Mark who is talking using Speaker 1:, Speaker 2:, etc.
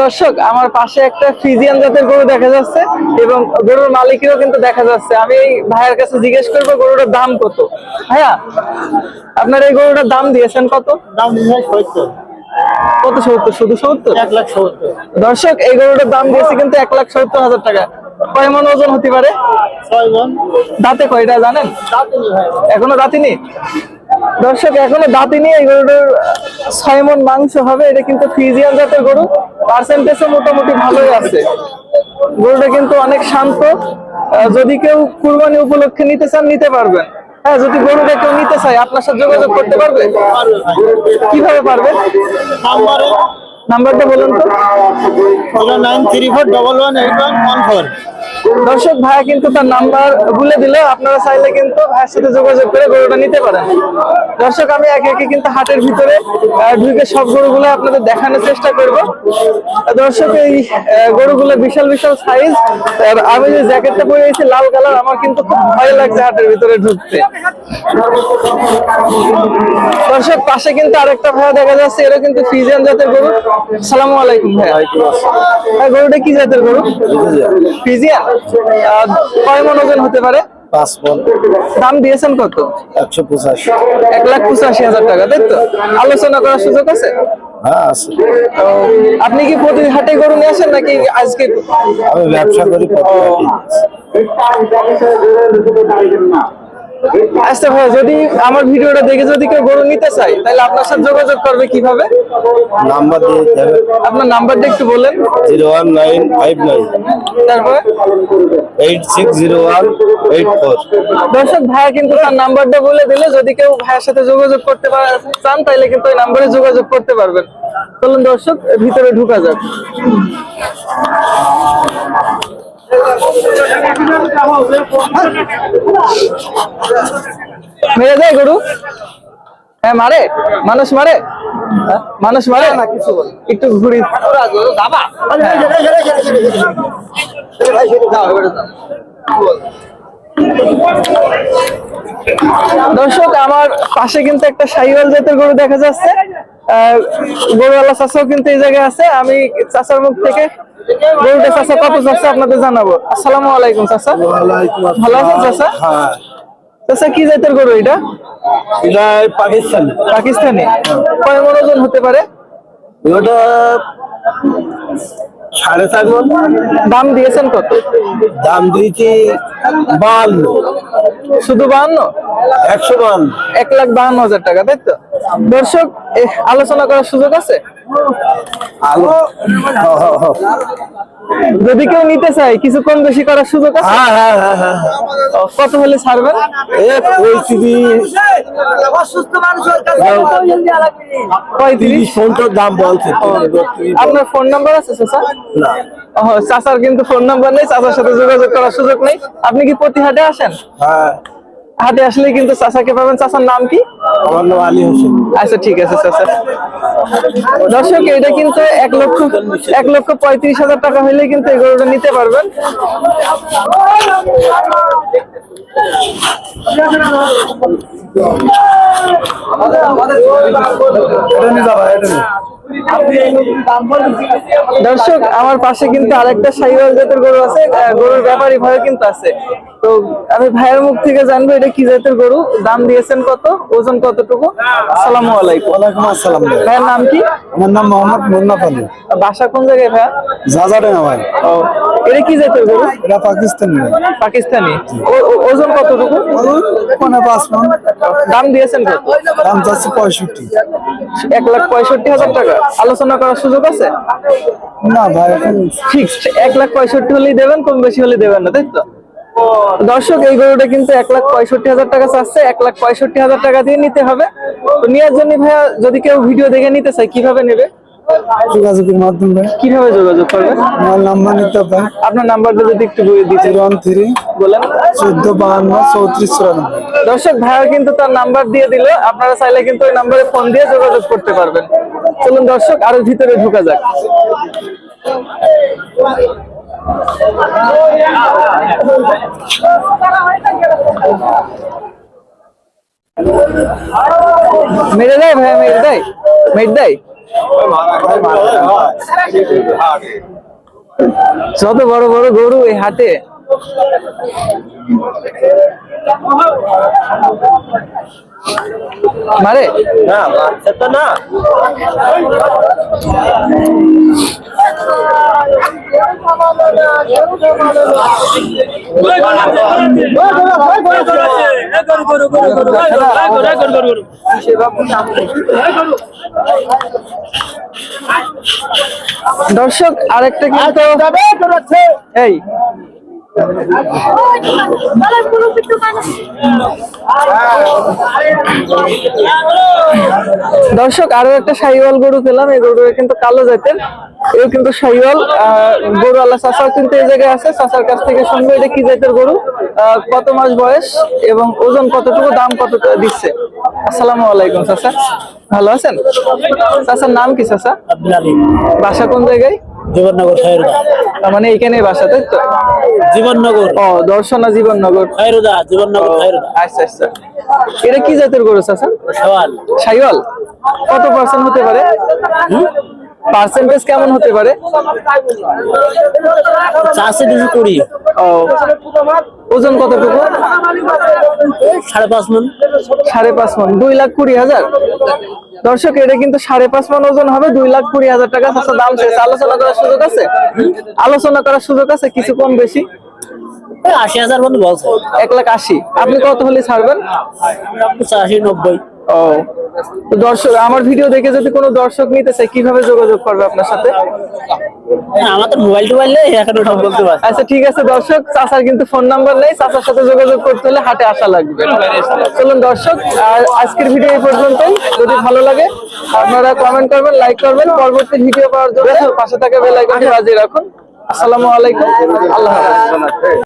Speaker 1: দর্শক আমার পাশে একটা ফিজিয়ান জাতের গরু দেখা যাচ্ছে এবং গরুর মালিকেরও কিন্তু দেখা যাচ্ছে। আমি এই ভাইয়ের কাছে জিজ্ঞেস করব গরুটার দাম কত? ভাইয়া আপনার এই গরুটার দাম দিয়েছেন কত?
Speaker 2: দাম সত্তর।
Speaker 1: কত সত্তর? শুধু সত্তর?
Speaker 2: এক লাখ সত্তর।
Speaker 1: দর্শক এই গরুটার দাম দিয়েছে কিন্তু এক লাখ সত্তর হাজার টাকা। কয় মন ওজন হতে পারে? দাঁতে কয়টা জানেন? এখনও দাঁতিনি দর্শক, এখনও নিয়ে এই গরুটার ছয় মন মাংস হবে, এটা কিন্তু ফিজিয়াল জাতের গরু পার্সেন্টেজও মোটামুটি ভালোই আছে। গরুটা কিন্তু অনেক শান্ত যদি কেউ কুরবানি উপলক্ষে নিতে চান, নিতে পারবেন। হ্যাঁ যদি গরুটা কেউ নিতে চায়, আপনার সাথে যোগাযোগ করতে পারবে? কীভাবে পারবে? নাম্বারটা বলুন তো।
Speaker 2: Nine three four double one eight one one four.
Speaker 1: দর্শক ভাইয়া কিন্তু তার নাম্বার বলে দিলে আপনারা চাইলে কিন্তু ভাইয়ের সাথে যোগাযোগ করে গরুটা নিতে পারেন। দর্শক আমি একে একে কিন্তু হাটের ভিতরে ঢুকে সব গরুগুলো আপনাদের দেখানোর চেষ্টা করব। দর্শক এই গরুগুলো বিশাল বিশাল সাইজ আর আমি যে জ্যাকেটটা পরে আছি লাল কালার আমার কিন্তু খুব ভয় লাগছে হাটের ভিতরে ঢুকতে। দর্শক পাশে কিন্তু আরেকটা ভাইয়া দেখা যাচ্ছে এটা কিন্তু ফিজিয়ান জাতের গরু। সালামু আলাইকুম ভাই গরুটা কি জাতের গরু? ফিজিয়ান আহ, কয় মন ওজন হতে পারে?
Speaker 2: পাঁচ মন।
Speaker 1: দাম দিয়েছেন কত?
Speaker 2: একশো পঁচাশি।
Speaker 1: এক লাখ পঁচাশি হাজার টাকা তাই তো? আলোচনা করার সুযোগ আছে?
Speaker 2: হ্যাঁ
Speaker 1: আপনি কি প্রতি হাটে গরু নিয়ে আসেন নাকি আজকে
Speaker 2: আমি ব্যবসা করি
Speaker 1: আচ্ছা ভাই যদি আমার ভিডিওটা দেখে যদি কেউ গরু নিতে চায় তাহলে আপনার সাথে যোগাযোগ করবে কীভাবে?
Speaker 2: নাম্বার দিয়ে দিতে হবে
Speaker 1: আপনার নাম্বারটা একটু বলেন।
Speaker 2: Zero one nine five nine.
Speaker 1: তারপরে?
Speaker 2: Eight six zero one eight four.
Speaker 1: দর্শক ভাইয়া কিন্তু তার নাম্বারটা বলে দিলে যদি কেউ ভাইয়ের সাথে যোগাযোগ করতে পার- চান তাহলে কিন্তু ওই নাম্বারে যোগাযোগ করতে পারবেন। চলুন দর্শক ভিতরে ঢুকা যাক। মেরে গরু। হ্যাঁ মারে। মানুষ মারে। মানুষ মারে। না কিছু একটু ঘুরি। দর্শক আমার পাশে কিন্তু একটা সাইওয়াল জাতের গরু দেখা যাচ্ছে। আহ, গরুওয়ালা চাচাও কিন্তু এই জায়গায় আছে। আমি চাচার মুখ থেকে গরুটা চাচা কত চাচা আপনাদের জানাব? আসসালামু আলাইকুম চাচা। ভালো আছেন চাচা? চাচা কি জাতের গরু এটা?
Speaker 2: এটা পাকিস্তান।
Speaker 1: পাকিস্তানি। কয় মন ওজন হতে পারে?
Speaker 2: ওটা সাড়ে চার মন।
Speaker 1: দাম দিয়েছেন কত?
Speaker 2: দাম দিয়েছি বাহান্ন।
Speaker 1: শুধু বাহান্ন?
Speaker 2: একশো বাহান্ন।
Speaker 1: এক লাখ বাহান্ন হাজার টাকা তাই তো? দর্শক আলোচনা করার সুযোগ আছে? যদি কেউ নিতে চায় কিছু কম বেশি করার সুযোগ আছে?
Speaker 2: হ্যাঁ হ্যাঁ হ্যাঁ হ্যাঁ
Speaker 1: কত হলে ছাড়বেন? আপনার ফোন নাম্বার আছে চাচার কিন্তু ফোন নাম্বার নেই চাচার সাথে যোগাযোগ করার সুযোগ নেই। আপনি কি প্রতি হাটে আসেন?
Speaker 2: হ্যাঁ।
Speaker 1: হাটে আসলে কিন্তু চাচাকে পাবেন। চাচার নাম কি?
Speaker 2: আমার নাম আলী হোসেন।
Speaker 1: আচ্ছা ঠিক আছে চাচা। দর্শক এটা কিন্তু এক লক্ষ এক লক্ষ পঁয়ত্রিশ হাজার টাকা হলে কিন্তু এই গরুটা নিতে পারবেন। দর্শক আমার পাশে কিন্তু আরেকটা সাইওয়াল জাতের গরু আছে। গরুর ব্যাপারী ভাই কিন্তু আছে। তো আমি ভাইয়ের মুখ থেকে জানব এটা কি জাতের গরু দাম দিয়েছেন কত ওজন কতটুকু? আসসালামু আলাইকুম।
Speaker 2: ওয়ালাইকুম আসসালাম
Speaker 1: ভাইয়ের নাম কি?
Speaker 2: আমার নাম মোহাম্মদ মুন্নাফ আলী
Speaker 1: বাসা কোন জায়গায় ভাইয়া?
Speaker 2: ভাই
Speaker 1: ও এটা কি জাতের গরু?
Speaker 2: এটা পাকিস্তানি।
Speaker 1: পাকিস্তানি। ওজন কতটুকু?
Speaker 2: মানে পাঁচ মন।
Speaker 1: দাম দিয়েছেন কত?
Speaker 2: দাম চাচ্ছি পঁয়ষট্টি।
Speaker 1: এক লাখ পঁয়ষট্টি হাজার টাকা। আলোচনা করার সুযোগ আছে?
Speaker 2: না ভাই
Speaker 1: ফিক্সড এক লাখ পঁয়ষট্টি হলেই দেবেন কম বেশি হলে দেবেন না তাই তো? দর্শক এই গরুটা কিন্তু এক লাখ পঁয়ষট্টি হাজার টাকা চাচ্ছে এক লাখ পঁয়ষট্টি হাজার টাকা দিয়ে নিতে হবে। তো নেওয়ার জন্য ভাইয়া যদি কেউ ভিডিও দেখে নিতে চায় কীভাবে নেবে?
Speaker 2: যোগাযোগের মাধ্যমে
Speaker 1: কীভাবে যোগাযোগ করবে?
Speaker 2: আমার নাম্বার নিতে হবে।
Speaker 1: আপনার নাম্বারটা যদি একটু বলে দিতে
Speaker 2: ওয়ান থ্রি
Speaker 1: বলেন।
Speaker 2: চোদ্দ বাহান্ন চৌত্রিশ চুরানব্বই।
Speaker 1: দর্শক ভাইয়া কিন্তু তার নাম্বার দিয়ে দিল। আপনারা চাইলে কিন্তু ওই নাম্বারে ফোন দিয়ে যোগাযোগ করতে পারবেন। চলুন দর্শক আরও ভিতরে ঢুকা যাক। মেরে দেয় ভাইয়া মেরে দেয় মেরে দেয় যত বড় বড় গরু এই হাটে মারে।
Speaker 2: না বাচ্চা তো না।
Speaker 1: দর্শক আরেকটা কিন্তু এই। দর্শক আরও একটা শাহিওয়াল গরু পেলাম। এই গরু কিন্তু কালো জাতের। এও কিন্তু আহ, গরু আল্লাহ চাষাও কিন্তু এই জায়গায় আছে। চাষার কাছ থেকে শুনব এটা কি জাতের গরু। কত মাস বয়স এবং ওজন কতটুকু দাম কত দিচ্ছে? আসসালামু আলাইকুম চাচা। ভালো আছেন? চাচার নাম কি
Speaker 2: আলী।
Speaker 1: বাসা কোন জায়গায়? তার মানে এইখানে বাসা তাই তো?
Speaker 2: জীবননগর।
Speaker 1: ও দর্শনা জীবননগর।
Speaker 2: খায়রুদা জীবননগর খায়রুদা
Speaker 1: আচ্ছা আচ্ছা। এটা কি জাতের গরু চাচা?
Speaker 2: সওয়াল
Speaker 1: সাইওয়াল কত পার্সেন্ট হতে পারে? পার্সেন্টেজ কেমন হতে পারে?
Speaker 2: চাষে দুশো কুড়ি।
Speaker 1: ও। ওজন কতটুকু
Speaker 2: সাড়ে পাঁচ মন।
Speaker 1: সাড়ে পাঁচ মন। দুই লাখ কুড়ি হাজার? দর্শক এটা কিন্তু সাড়ে পাঁচ মন ওজন হবে। দুই লাখ কুড়ি হাজার টাকা। দাম চেয়েছে আলোচনা করার সুযোগ আছে? আলোচনা করার সুযোগ আছে? কিছু কম বেশি?
Speaker 2: আশি হাজার মতো বলছে।
Speaker 1: এক লাখ আশি। আপনি কত হলে ছাড়বেন?
Speaker 2: পঁচাশি নব্বই।
Speaker 1: ও। দর্শক আমার ভিডিও দেখে যদি কোনো দর্শক নিতে চায় কীভাবে যোগাযোগ করবে আপনার সাথে?
Speaker 2: হ্যাঁ, আমাদের মোবাইল টোবাইল নেই এখন সব বলতে পারছি।
Speaker 1: আচ্ছা ঠিক আছে দর্শক চাচার কিন্তু ফোন নাম্বার নেই চাচার সাথে যোগাযোগ করতে হলে হাটে আসা লাগবে। চলুন দর্শক আর আজকের ভিডিও এই পর্যন্তই। যদি ভালো লাগে আপনারা কমেন্ট করবেন লাইক করবেন। পরবর্তী ভিডিও পাওয়ার জন্য পাশে থাকা বেল আইকনটি বাজিয়ে রাখুন। আসসালামু আলাইকুম। আল্লাহ হাফেজ।